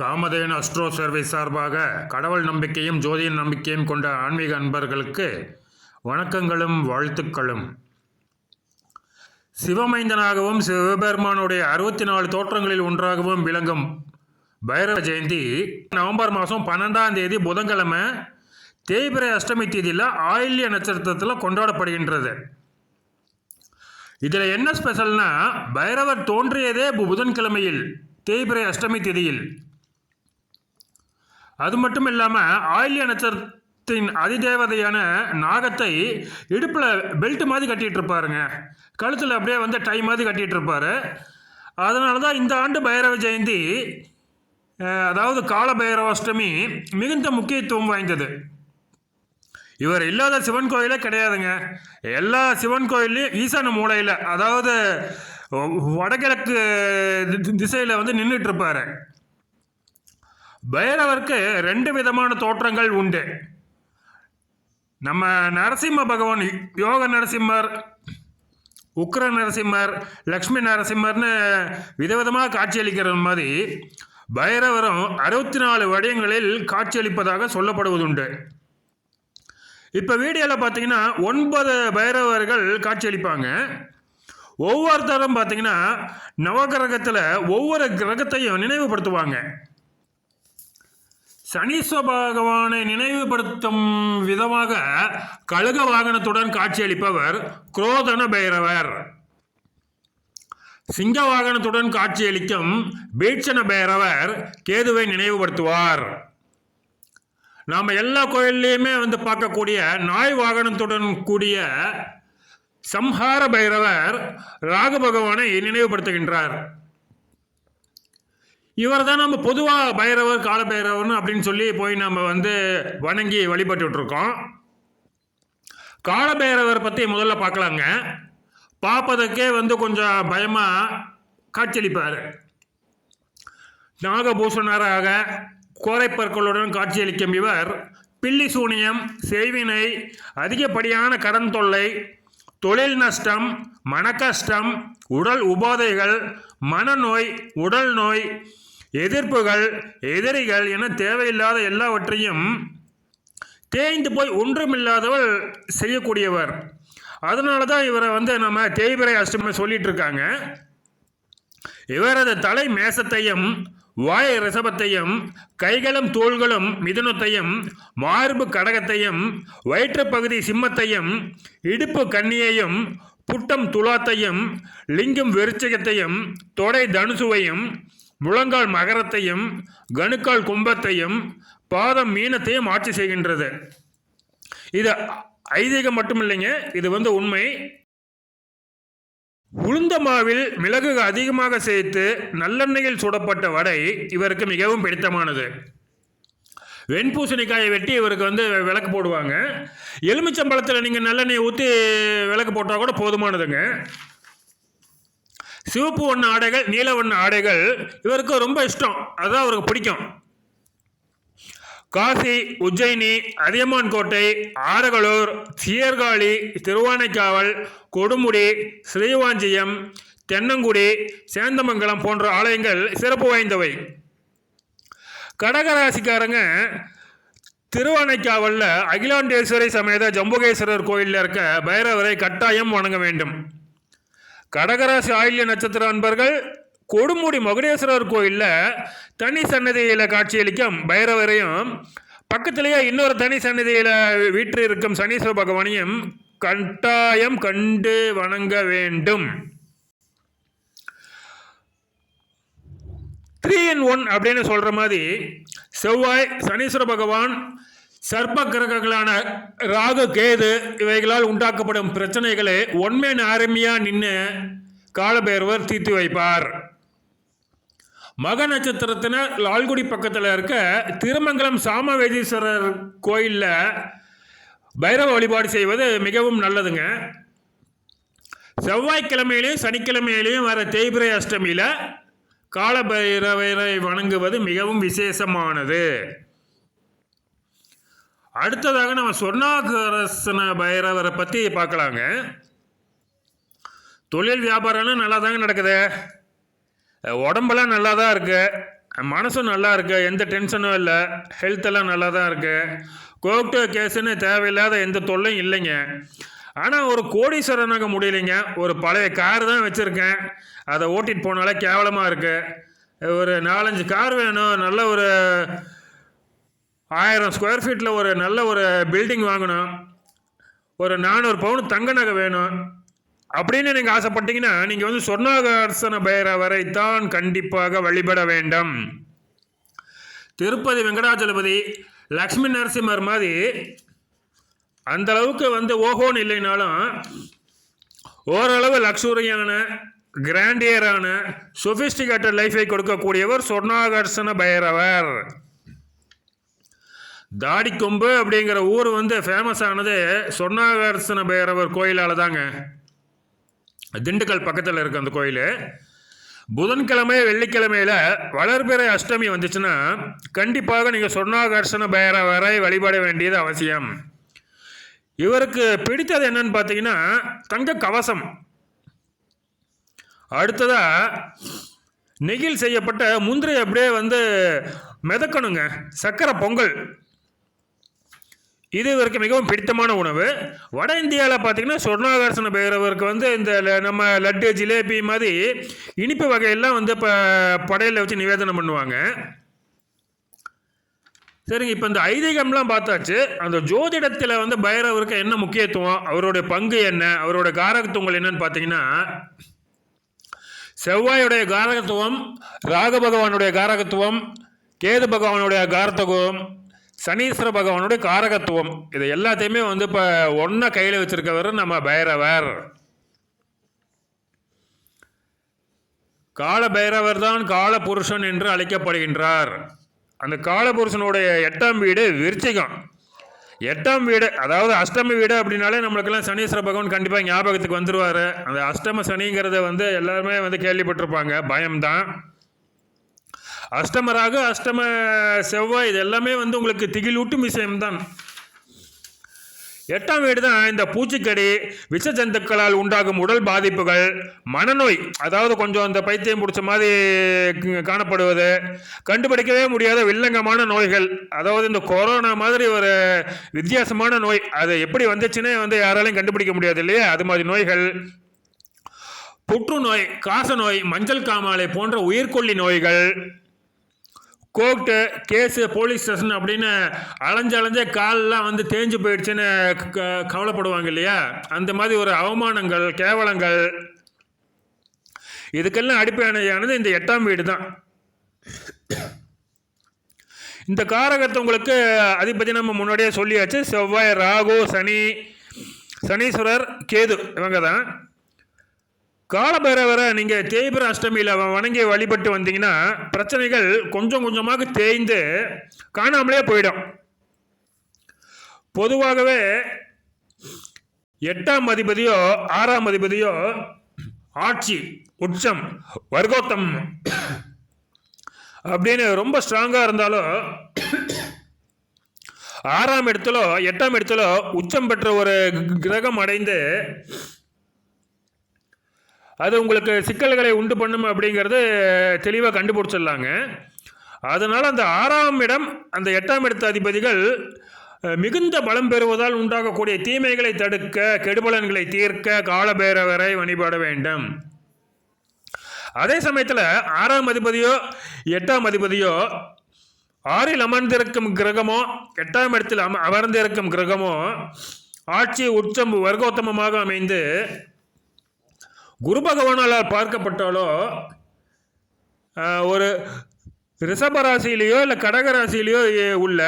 Kamadhenu astro service சார்பாக கடவுள் நம்பிக்கையும் ஜோதிட நம்பிக்கையும் கொண்ட ஆன்மீக அன்பர்களுக்கு வணக்கங்களும் வாழ்த்துக்களும். சிவமைந்தனாகவும் சிவபெருமானுடைய அறுபத்தி நாலு தோற்றங்களில் ஒன்றாகவும் விளங்கும் பைரவ ஜெயந்தி நவம்பர் மாதம் பன்னெண்டாம் தேதி புதன்கிழமை தேய்பிரை அஷ்டமி தேதியில் ஆயில்ய நட்சத்திரத்தில் கொண்டாடப்படுகின்றது. இதில் என்ன ஸ்பெஷல்னா பைரவர் தோன்றியதே பு- புதன்கிழமையில் தேய்பிரை அஷ்டமி திதியில். அது மட்டும் இல்லாமல் ஆயில்ய நட்சத்திரத்தின் அதிதேவதையான நாகத்தை இடுப்பில் பெல்ட் மாதிரி கட்டிகிட்டு இருப்பாருங்க கழுத்தில் அப்படியே வந்து டை மாதிரி கட்டிகிட்டு இருப்பார் அதனால தான் இந்த ஆண்டு பைரவ ஜெயந்தி அதாவது கால பைரவாஷ்டமி மிகுந்த முக்கியத்துவம் வாய்ந்தது. இவர் இல்லாத சிவன் கோயிலே கிடையாதுங்க. எல்லா சிவன் கோயில்லையும் ஈசான மூலையில் அதாவது வடகிழக்கு திசையில் வந்து நின்றுட்டு இருப்பாரு பைரவருக்கு ரெண்டு விதமான தோற்றங்கள் உண்டு. நம்ம நரசிம்ம பகவான் யோக நரசிம்மர் உக்ர நரசிம்மர் லக்ஷ்மி நரசிம்மர்னு விதவிதமாக காட்சியளிக்கிற மாதிரி பைரவரும் அறுபத்தி நாலு வடிவங்களில் காட்சியளிப்பதாக சொல்லப்படுவதுண்டு. இப்போ வீடியோவில் பார்த்தீங்கன்னா ஒன்பது பைரவர்கள் காட்சியளிப்பாங்க. ஒவ்வொருத்தரும் பார்த்தீங்கன்னா நவகிரகத்தில் ஒவ்வொரு கிரகத்தையும் நினைவுபடுத்துவாங்க. சனீஸ்வ பகவானை நினைவுபடுத்தும் விதமாக கழுக வாகனத்துடன் காட்சியளிப்பவர் குரோதன பைரவர். சிங்க வாகனத்துடன் காட்சியளிக்கும் பீட்சண பைரவர் கேதுவை நினைவுபடுத்துவார். நாம் எல்லா கோயில்லையுமே வந்து பார்க்கக்கூடிய நாய் வாகனத்துடன் கூடிய சம்ஹார பைரவர் ராகு பகவானை நினைவுபடுத்துகின்றார். இவர் தான் நம்ம பொதுவாக பைரவர் கால பைரவர்னு அப்படின்னு சொல்லி போய் நம்ம வந்து வணங்கி வழிபட்டுருக்கோம் இருக்கோம் பற்றி முதல்ல பார்க்கலாங்க பார்ப்பதற்கே வந்து கொஞ்சம் பயமாக காட்சியளிப்பார். நாகபூஷணராக கோரைப்பற்களுடன் காட்சியளிக்கும் இவர் பில்லி சூனியம் செய்வினை அதிகப்படியான கடன் தொல்லை தொழில் நஷ்டம் மனக்கஷ்டம் உடல் உபாதைகள் மனநோய் உடல் நோய் எதிர்ப்புகள் எதிரிகள் என தேவையில்லாத எல்லாவற்றையும் தேய்ந்து போய் ஒன்றுமில்லாதவள் செய்யக்கூடியவர். அதனால தான் இவரை வந்து நம்ம தேய்பிரை அஷ்டமி சொல்லிட்டு இருக்காங்க இவரது தலை மேசத்தையும் வாய் ரிஷபத்தையும் கைகளும் தோள்களும் மிதுனத்தையும் மார்பு கடகத்தையும் வயிற்றுப்பகுதி சிம்மத்தையும் இடுப்பு கண்ணியையும் புட்டம் துலாத்தையும் லிங்கம் வெறிச்சகத்தையும் தொடை தனுசுவையும் முழங்கால் மகரத்தையும் கணுக்கால் கும்பத்தையும் பாதம் மீனத்தையும் ஆட்சி செய்கின்றது. இது ஐதீகம் மட்டும் இல்லைங்க இது வந்து உண்மை. உளுந்த மாவில் மிளகு அதிகமாக சேர்த்து நல்லெண்ணெயில் சுடப்பட்ட வடை இவருக்கு மிகவும் பிடித்தமானது. வெண்பூசணிக்காயை வெட்டி இவருக்கு வந்து விளக்கு போடுவாங்க. எலுமிச்சம்பழத்தில் நீங்கள் நல்லெண்ணெய் ஊற்றி விளக்கு போட்டால் கூட போதுமானதுங்க. சிவப்பு வண்ண ஆடைகள் நீல வண்ண ஆடைகள் இவருக்கு ரொம்ப இஷ்டம். அதுதான் அவருக்கு பிடிக்கும். காசி உஜ்ஜயினி அதியமான் கோட்டை ஆரகளூர் சீர்காழி திருவானைக்காவல் கொடுமுடி ஸ்ரீவாஞ்சியம் தென்னங்குடி சேந்தமங்கலம் போன்ற ஆலயங்கள் சிறப்பு வாய்ந்தவை. கடகராசிக்காரங்க திருவானைக்காவலில் அகிலாண்டேஸ்வரி சமேத ஜம்புகேஸ்வரர் கோயிலில் இருக்க பைரவரை கட்டாயம் வணங்க வேண்டும். கடகராசி ஆயில்ய நட்சத்திர அன்பர்கள் கொடுமுடி மகுடேஸ்வரர் கோயிலில் தனி சன்னதியில் காட்சியளிக்கும் பைரவரையும் பக்கத்திலேயே இன்னொரு தனி சன்னதியில் வீற்று இருக்கும் சனீஸ்வர பகவானையும் கட்டாயம் கண்டு வணங்க வேண்டும். த்ரீ இன் ஒன் அப்படின்னு சொல்கிற மாதிரி செவ்வாய் சனீஸ்வர பகவான் சர்ப்ப கிரகங்களான ராகு கேது இவைகளால் உண்டாக்கப்படும் பிரச்சனைகளை ஒன்மேன் ஆரம்பியாக நின்று காலபைரவர் தீர்த்து வைப்பார். மக நட்சத்திரத்தினர் லால்குடி பக்கத்தில் இருக்க திருமங்கலம் சாமவேதீஸ்வரர் கோயிலில் பைரவ வழிபாடு செய்வது மிகவும் நல்லதுங்க. செவ்வாய்க்கிழமையிலையும் சனிக்கிழமையிலையும் வர தேய்பிரை அஷ்டமியில் காலபைரவரை வணங்குவது மிகவும் விசேஷமானது. அடுத்ததாக நம்ம சொர்ணாகரசன பைரவரை பற்றி பார்க்கலாங்க. தொழில் வியாபாரம்லாம் நல்லா தாங்க நடக்குது. உடம்பெல்லாம் நல்லா தான் இருக்கு? மனசும் நல்லா இருக்கு. எந்த டென்ஷனும் இல்லை. ஹெல்த்தெல்லாம் நல்லா தான் இருக்கு. கோர்ட்டு கேஸுன்னு தேவையில்லாத எந்த தொல்லையும் இல்லைங்க. ஆனால் ஒரு கோடீஸ்வரனாக முடியலைங்க. ஒரு பழைய கார் தான் வச்சுருக்கேன். அதை ஓட்டிகிட்டு போனாலே கேவலமாக இருக்குது ஒரு நாலஞ்சு கார் வேணும். நல்ல ஒரு ஆயிரம் ஸ்கொயர் ஃபீட்டில் ஒரு நல்ல ஒரு பில்டிங் வாங்கணும். ஒரு நானூறு பவுன் தங்க நகை வேணும். அப்படின்னு நீங்கள் ஆசைப்பட்டீங்கன்னா நீங்கள் வந்து சொர்ணாகர்சன பைரவரை தான் கண்டிப்பாக வழிபட வேண்டும். திருப்பதி வெங்கடாச்சலபதி லக்ஷ்மி நரசிம்மர் மாதிரி அந்த அளவுக்கு வந்து ஓஹோன்னு இல்லைனாலும் ஓரளவு லக்ஸுரியான கிராண்டியரான சொஃபிஸ்டிகேட்டட் லைஃபை கொடுக்கக்கூடியவர் சொர்ணாகர்சன பைரவர். தாடிக்கொம்பு அப்படிங்கிற ஊர் வந்து ஃபேமஸ் ஆனது சொர்ணாகர்சன பைரவர் கோயிலால் தாங்க திண்டுக்கல் பக்கத்தில் இருக்கு அந்த கோயில். புதன்கிழமை வெள்ளிக்கிழமையில் வளர்பிறை அஷ்டமி வந்துச்சுன்னா கண்டிப்பாக நீங்கள் சொர்ணாகர்ஷண பைரவரை வழிபட வேண்டியது அவசியம். இவருக்கு பிடித்தது என்னன்னு பார்த்தீங்கன்னா தங்க கவசம். அடுத்ததாக நெகில் செய்யப்பட்ட முந்திரி அப்படியே வந்து மிதக்கணுங்க. சக்கரை பொங்கல். இது இவருக்கு மிகவும் பிடித்தமான உணவு. வட இந்தியாவில் பார்த்தீங்கன்னா சொர்ணாகர்ஷன பைரவருக்கு வந்து இந்த ல- நம்ம லட்டு ஜிலேபி மாதிரி இனிப்பு வகையெல்லாம் வந்து இப்போ படையில் வச்சு நிவேதனம் பண்ணுவாங்க. சரிங்க இப்போ இந்த ஐதீகம்லாம் பார்த்தாச்சு. அந்த ஜோதிடத்தில் வந்து பைரவருக்கு என்ன முக்கியத்துவம்? அவருடைய பங்கு என்ன? அவருடைய காரகத்துவங்கள் என்னன்னு பார்த்தீங்கன்னா செவ்வாயுடைய காரகத்துவம் ராக பகவானுடைய காரகத்துவம் கேது பகவானுடைய காரத்தகம் சனீஸ்வர பகவானுடைய காரகத்துவம். இது எல்லாத்தையுமே வந்து இப்போ ஒன்றா கையில் வச்சுருக்கவர் நம்ம பைரவர். கால பைரவர் தான் கால புருஷன் என்று அழைக்கப்படுகின்றார். அந்த காலபுருஷனுடைய எட்டாம் வீடு விருச்சிகம். எட்டாம் வீடு அதாவது அஷ்டமி வீடு அப்படின்னாலே நம்மளுக்கெல்லாம் சனீஸ்வர பகவான் கண்டிப்பாக ஞாபகத்துக்கு வந்துருவார். அந்த அஷ்டம சனிங்கிறத வந்து எல்லாருமே வந்து கேள்விப்பட்டிருப்பாங்க. பயம்தான். அஷ்டமராக அஷ்டம செவ்வாய் இது எல்லாமே வந்து உங்களுக்கு திகிலூட்டும் விஷயம்தான். எட்டாம் வீடு தான் இந்த பூச்சிக்கடி விஷ ஜந்துக்களால் உண்டாகும் உடல் பாதிப்புகள் மனநோய் அதாவது கொஞ்சம் இந்த பைத்தியம் பிடிச்ச மாதிரி காணப்படுவது கண்டுபிடிக்கவே முடியாத வில்லங்கமான நோய்கள் அதாவது இந்த கொரோனா மாதிரி ஒரு வித்தியாசமான நோய் அது எப்படி வந்துச்சுன்னே வந்து யாராலையும் கண்டுபிடிக்க முடியாது இல்லையா? அது மாதிரி நோய்கள் புற்றுநோய் காசநோய் மஞ்சள் காமாலை போன்ற உயிர்கொல்லி நோய்கள் கோர்ட்டு கேஸு போலீஸ் ஸ்டேஷன் அப்படின்னு அலைஞ்சு அலைஞ்சே காலெலாம் வந்து தேஞ்சு போயிடுச்சுன்னு க- கவலைப்படுவாங்க இல்லையா? அந்த மாதிரி ஒரு அவமானங்கள் கேவலங்கள். இதுக்கெல்லாம் அடிப்படையானது இந்த எட்டாம் வீடு தான். இந்த காரகத்தை உங்களுக்கு அதிபதி நம்ம முன்னாடியே சொல்லியாச்சு. செவ்வாய் ராகு சனி சனீஸ்வரர் கேது இவங்க தான் காலபைரவரை நீங்கள் தேய்பிர அஷ்டமியில் வணங்கி வழிபட்டு வந்தீங்கன்னா பிரச்சனைகள் கொஞ்சம் கொஞ்சமாக தேய்ந்து காணாமலே போயிடும். பொதுவாகவே எட்டாம் அதிபதியோ ஆறாம் அதிபதியோ ஆட்சி உச்சம் வர்க்கோத்தம் அப்படின்னு ரொம்ப ஸ்ட்ராங்காக இருந்தாலும் ஆறாம் இடத்துல எட்டாம் இடத்துல உச்சம் பெற்ற ஒரு கிரகம் அடைந்து அது உங்களுக்கு சிக்கல்களை உண்டு பண்ணும் அப்படிங்கிறது தெளிவாக கண்டுபிடிச்சிடலாங்க. அதனால் அந்த ஆறாம் இடம் அந்த எட்டாம் இடத்து அதிபதிகள் மிகுந்த பலம் பெறுவதால் உண்டாகக்கூடிய தீமைகளை தடுக்க கெடுபலன்களை தீர்க்க காலபேரவரை வழிபட வேண்டும். அதே சமயத்தில் ஆறாம் அதிபதியோ எட்டாம் அதிபதியோ ஆறில் அமர்ந்திருக்கும் கிரகமோ எட்டாம் இடத்தில் அம அமர்ந்திருக்கும் கிரகமோ ஆட்சி உச்சம் வர்க்கோத்தமமாக அமைந்து குரு பகவானால் பார்க்கப்பட்டாலோ ஒரு ரிஷபராசிலேயோ இல்லை கடகராசிலேயோ உள்ள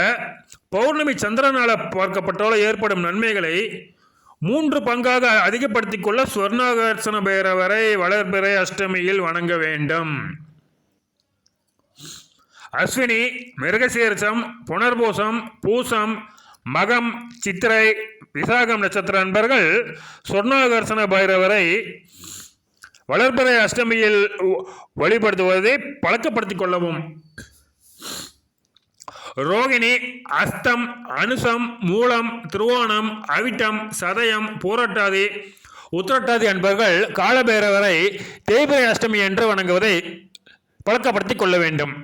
பௌர்ணமி சந்திரனால் பார்க்கப்பட்டாலோ ஏற்படும் நன்மைகளை மூன்று பங்காக அதிகப்படுத்திக் கொள்ள ஸ்வர்ணாகர்ஷண பைரவரை வளர்பிறை அஷ்டமியில் வணங்க வேண்டும். அஸ்வினி மிருகசீரிசம் புனர்பூசம் பூசம் மகம் சித்திரை விசாகம் நட்சத்திர நண்பர்கள் சொர்ணாகர்ஷண பைரவரை வளர்ப்பறை அஷ்டமியில் வழிபடுத்துவதை பழக்கப்படுத்திக் கொள்ளவும். ரோகிணி அஸ்தம் அனுசம் மூலம் திருவோணம் அவிட்டம் சதயம் பூரட்டாதி உத்திரட்டாதி என்பவர்கள் காலபேரவரை தேய்பிரை அஷ்டமி என்று வணங்குவதை பழக்கப்படுத்திக் கொள்ள வேண்டும்.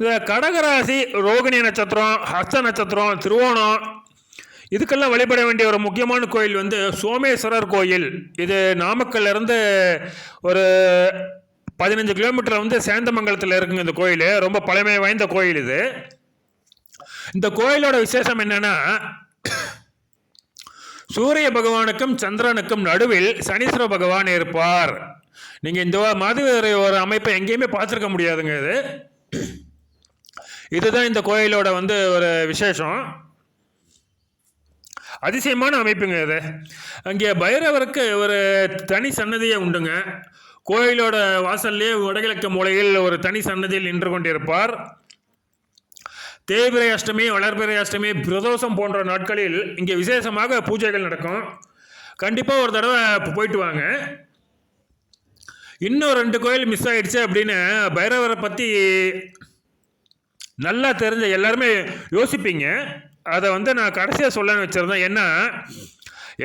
இந்த கடகராசி ரோகிணி நட்சத்திரம் ஹஸ்த நட்சத்திரம் திருவோணம் இதுக்கெல்லாம் வழிபட வேண்டிய ஒரு முக்கியமான கோயில் வந்து சோமேஸ்வரர் கோயில். இது நாமக்கல்லேருந்து ஒரு பதினஞ்சு கிலோமீட்டர் வந்து சேந்தமங்கலத்தில் இருக்குங்க இந்த கோயில். ரொம்ப பழமை வாய்ந்த கோயில் இது. இந்த கோயிலோட விசேஷம் என்னென்னா சூரிய பகவானுக்கும் சந்திரனுக்கும் நடுவில் சனீஸ்வர பகவான் இருப்பார். நீங்கள் இந்த மாதிரி ஒரு ஒரு அமைப்பை எங்கேயுமே பார்த்துருக்க முடியாதுங்க இது. இதுதான் இந்த கோயிலோட வந்து ஒரு விசேஷம். அதிசயமான அமைப்புங்க இது. அங்கே பைரவருக்கு ஒரு தனி சன்னதியே உண்டுங்க. கோயிலோட வாசல்லே வடகிழக்கு மூலையில் ஒரு தனி சன்னதியில் நின்று கொண்டிருப்பார். தேய்பிரை அஷ்டமி வளர்பிறை அஷ்டமி பிரதோஷம் போன்ற நாட்களில் இங்கே விசேஷமாக பூஜைகள் நடக்கும். கண்டிப்பாக ஒரு தடவை போயிட்டு வாங்க. இன்னும் ரெண்டு கோயில் மிஸ் ஆகிடுச்சு அப்படின்னு பைரவரை பற்றி நல்லா தெரிஞ்ச எல்லாருமே யோசிப்பீங்க. அதை வந்து நான் கடைசியாக சொல்லன்னு வச்சுருந்தேன் ஏன்னா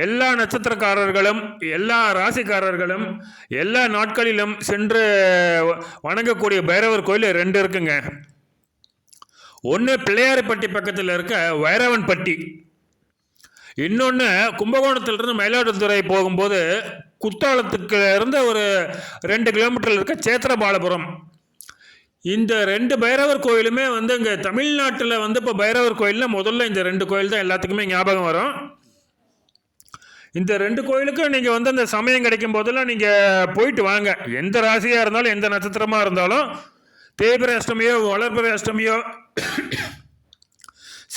எல்லா நட்சத்திரக்காரர்களும் எல்லா ராசிக்காரர்களும் எல்லா நாட்களிலும் சென்று வணங்கக்கூடிய பைரவர் கோயில் ரெண்டு இருக்குங்க. ஒன்று பிள்ளையார்பட்டி பக்கத்தில் இருக்க வைரவன்பட்டி. இன்னொன்று கும்பகோணத்திலிருந்து மயிலாடுதுறை போகும்போது குத்தாலத்துக்கு இருந்து ஒரு ரெண்டு கிலோமீட்டரில் இருக்க சேத்திரபாலபுரம். இந்த ரெண்டு பைரவர் கோயிலுமே வந்து இங்கே தமிழ்நாட்டில் வந்து இப்போ பைரவர் கோயிலில் முதல்ல இந்த ரெண்டு கோயில் தான் எல்லாத்துக்குமே ஞாபகம் வரும். இந்த ரெண்டு கோயிலுக்கும் நீங்கள் வந்து அந்த சமயம் கிடைக்கும் போதெல்லாம் நீங்கள் போயிட்டு வாங்க. எந்த ராசியாக இருந்தாலும் எந்த நட்சத்திரமாக இருந்தாலும் தேய்பிரை அஷ்டமியோ வளர்பிறை அஷ்டமியோ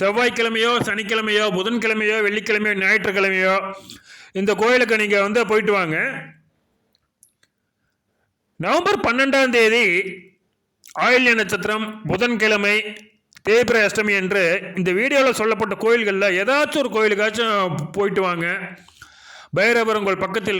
செவ்வாய்க்கிழமையோ சனிக்கிழமையோ புதன்கிழமையோ வெள்ளிக்கிழமையோ ஞாயிற்றுக்கிழமையோ இந்த கோயிலுக்கு நீங்கள் வந்து போயிட்டு வாங்க. நவம்பர் பன்னெண்டாம் தேதி ஆயில்ய நட்சத்திரம் புதன்கிழமை தேய்பிரை அஷ்டமி என்று இந்த வீடியோவில் சொல்லப்பட்ட கோயில்களில் ஏதாச்சும் ஒரு கோயிலுக்காச்சும் போயிட்டு வாங்க. பைரவர் உங்கள் பக்கத்தில்